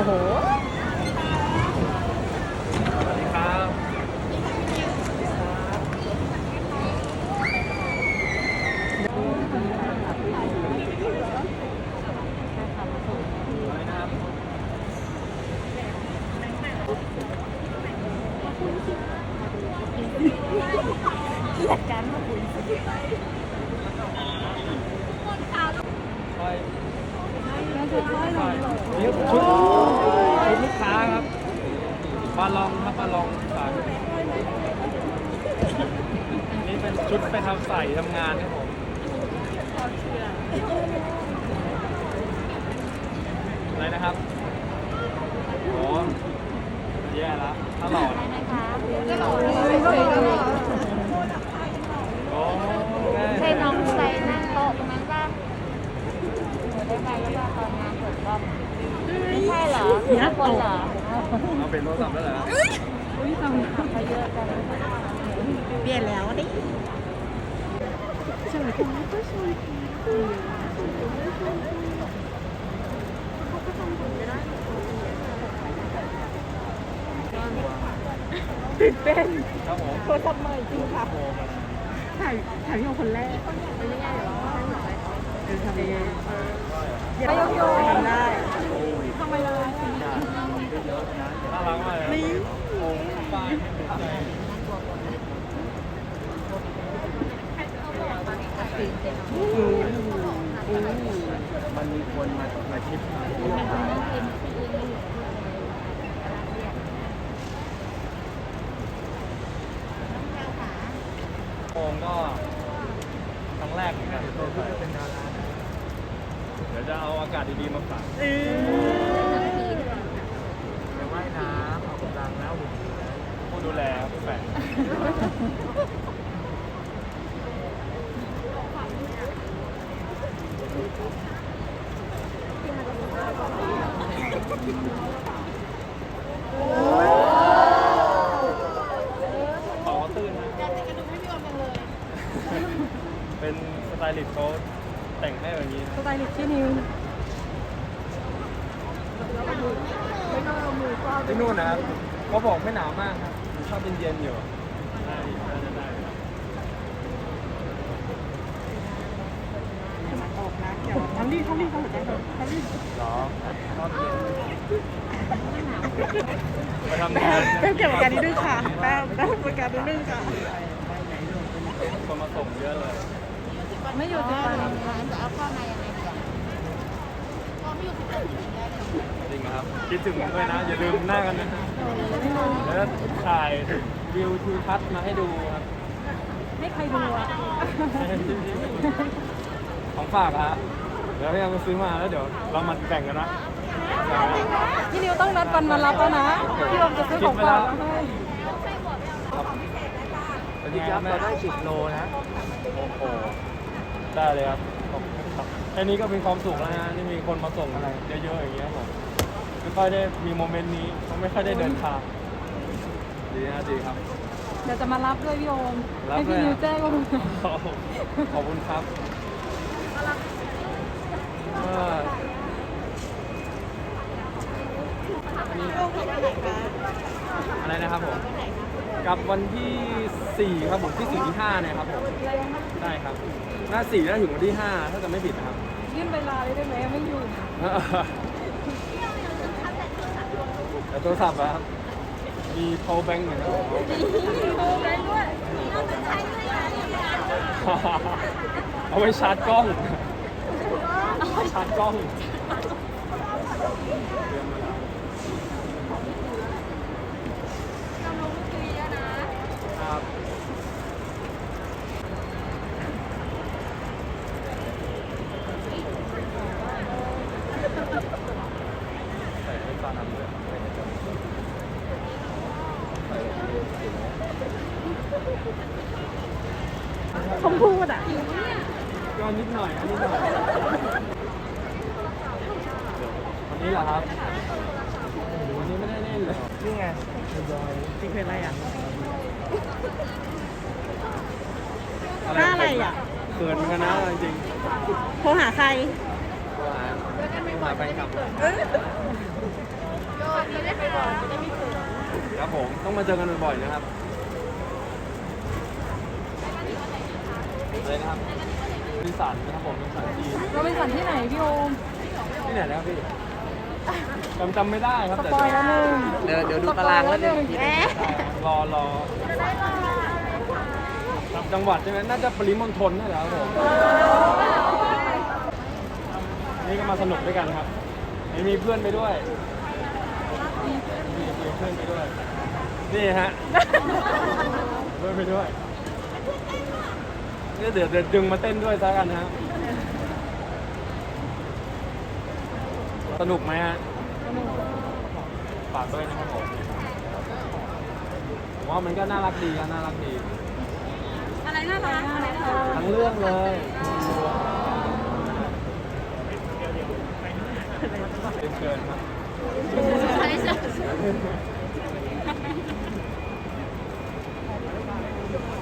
อ้โหสวัสดีครับจัดการมาคุยไปแล้วจะค่อยลงเลยนี่ชุดชุดลูกค้าครับ ปลาลองครับปลาลองขายนี่เป็นชุดไปทำใส่ทำงานครับผมอะไรนะครับโอ้แย่ละถ้าหล่อนะโอ้ใช่น้องใจนั่งโต๊ะตรงนั้นป่ะได้ไปแล้วป่ะตอนงานเปิดกล้องไม่ใช่เหรอทุกคนเหรอ เอาเป็นโทรศัพท์ได้เหรออุ้ยทำเขาเยอะจังเปลี่ยนแล้วดิสวยจังก็สวยตื่นเต้นครับผมโทรศัพท์ใหม่จริงค่ะโอ้มาถ่ายถ่ายพี่โอคนแรกไม่ได้หรอเออทำเองไปโยโย่ทำได้ทำไมล่ะ น่ารักมากเลยนี่โอ้ป้ายไม่ถูกใจอืมอืมมันมีคนมามาชิปถ่ายโอมก็ครั้งแรกเหมือนกันเดี๋ยวจะเอาอากาศดีๆมาฝากเออไป ว่ายน้ำออกกำลังแล้วผู้ดูแลผู้แฝงขอตื่นนะเป็นสไตลิสต์เขาแต่งให้แบบนี้สไตลิสต์ที่นิว ที่นู่นนะครับเขาบอกไม่หนาวมากครับชอบเย็นๆอยู่ได้ได้ได้ครับออกนะเดี๋ยวทำรีทำรีทำหัวใจทำรีหรอชอบเย็นไปทำงานแป๊บเก็บประกันนิดนึงค่ะแป๊บแป๊บประกันนิดนึงค่ะคนมาส่งเยอะเลย ไม่อยู่ที่บ้านจะเอาข้ามายังไง จริงครับคิดถึงด้วยนะ อย่าลืมหน้ากันนะแล้วถ่ายวิวทิวทัศน์มาให้ดูครับให้ใครดูอะของฝากฮะเดี๋ยวพี่เอามาซื้อมาแล้วเดี๋ยวเรามาแบ่งกันนะพี่นิวต้องนัดวันมารับแล้วนะพี่ลมจะซื้อของฝากมาให้ครับเป็นยังไงครับเราได้สิบโลนะโอ้โหได้เลยครับขอบคุณครับ แค่นี้ก็เป็นความสุขแล้วนะที่มีคนมาส่งอะไรเยอะๆอย่างเงี้ยผมไม่ค่อยได้มีโมเมนต์นี้เพราะไม่ค่อยได้เดินทางดีนะดีครับ เดี๋ยวจะมารับด้วยพี่โอมรับให้พี่เลยนิวแจ้งว่ามึงขอบคุณครับเอออะไรนะครับผมกับวันที่ 4 ครับผมที่4ที่5เนี่ยครับผมได้ครับ หน้า4น่าถึงวันที่5ถ้าจะไม่ผิดนะครับ ยื่นเวลาเลยได้ไหมไม่อยู่แต่โทรศัพท์อะครับ มี power bank เหมือนกันเอาไว้ชาร์จกล้องชาร์จกล้อง ครับ ใส่ให้ปลาน้ำด้วยใส่ให้จบใส่ลงไปเลย คำพูดอะก็นิดหน่อยนิดหน่อยวันนี้เหรอครับวันนี้ไม่ได้เล่นเลยนี่ไงจอยจริงเป็นอะไรอะหน้าอะไรอะเขินเหมือนกันนะจริงโทรหาใครๆโทรหาโทรหาแฟนคลับครับผมต้องมาเจอกันบ่อยๆนะครับ อะไรนะครับบริษัทนะครับผมบริษัทจีนเราเป็นสันที่ไหนพี่โอมที่ไหนนะครับพี่จำจำไม่ได้ครับสแต่ปอยแล้วหนึ่งเดี๋ยวเดี๋ยวดูตารางแล้วเดี๋ยวคิดรอรอจังหวัดใช่ไหมน่าจะปริมณฑลนี่แหละครับผมนี่ก็มาสนุกด้วยกันครับนี่มีเพื่อนไปด้วยมีมีเพื่อนไปด้วย นี่ฮะ เพื่อนไปด้วยนี่ เดี๋ยวเดี๋ยวดึงมาเต้นด้วยซะกันนะฮะสนุกไหมฮะฝากด้วยนะครับผมผมว่ามันก็น่ารักดีครับน่ารักดี อะไรน่ารักอะไรน่ารักทั้งเรื่องเลยเกินครับ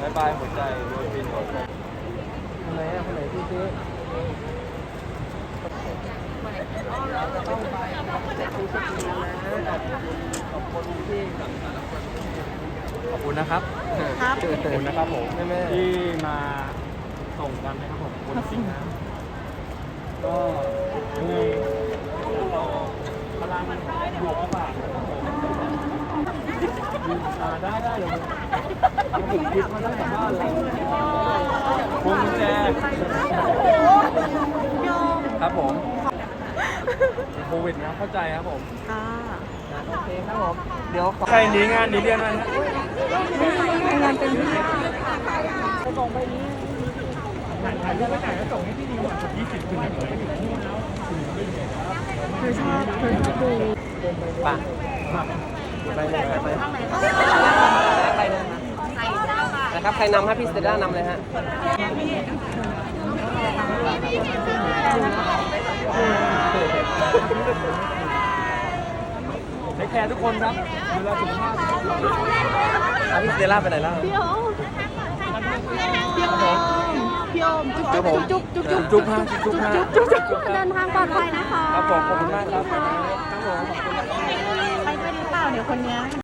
บายบายหัวใจโดยบินหัวใจคนไหน อะคนไหนที่ซื้อขอบคุณนะครับ ครับ ขอบคุณนะครับผมที่มาส่งกันนะครับผมขอบคุณจริงนะก็ยังไงเราพลังบวกมาฝากนะครับผมอ่าได้ได้เดี๋ยวผมผมคิดมาตั้งแต่บ้านแล้ วพวงกุญแจครับผมโควิดนะเข้าใจครับผมค่ะโอเคครับผมเดี๋ยวขอใครหนีงานหนีเรียนมันนะงานเป็นที่ถ่ายรูปไปไหนแล้วส่งให้พี่ดีกว่ายี่สิบคืนนี้เธอชอบเธอชอบดูป่ะไปเลยไปไปเลยนะ ครับ ใครนำให้พี่สเตลล่านำเลยฮะเทคแคร์ทุกคนครับดูแลสุขภาพเอาพี่สเตลล่าไปไหนแล้วพี่โอมพี่โอมพี่โอมจุ๊บครับผมจุ๊บจุ๊บจุ๊บจุ๊บฮะจุ๊บฮะจุ๊บจุ๊บจุ๊บเดินทางปลอดภัยนะคะครับผมขอบคุณมากครับครับผมขอบคุณไปด้วยหรือเปล่าเดี๋ยวคนเนี้ย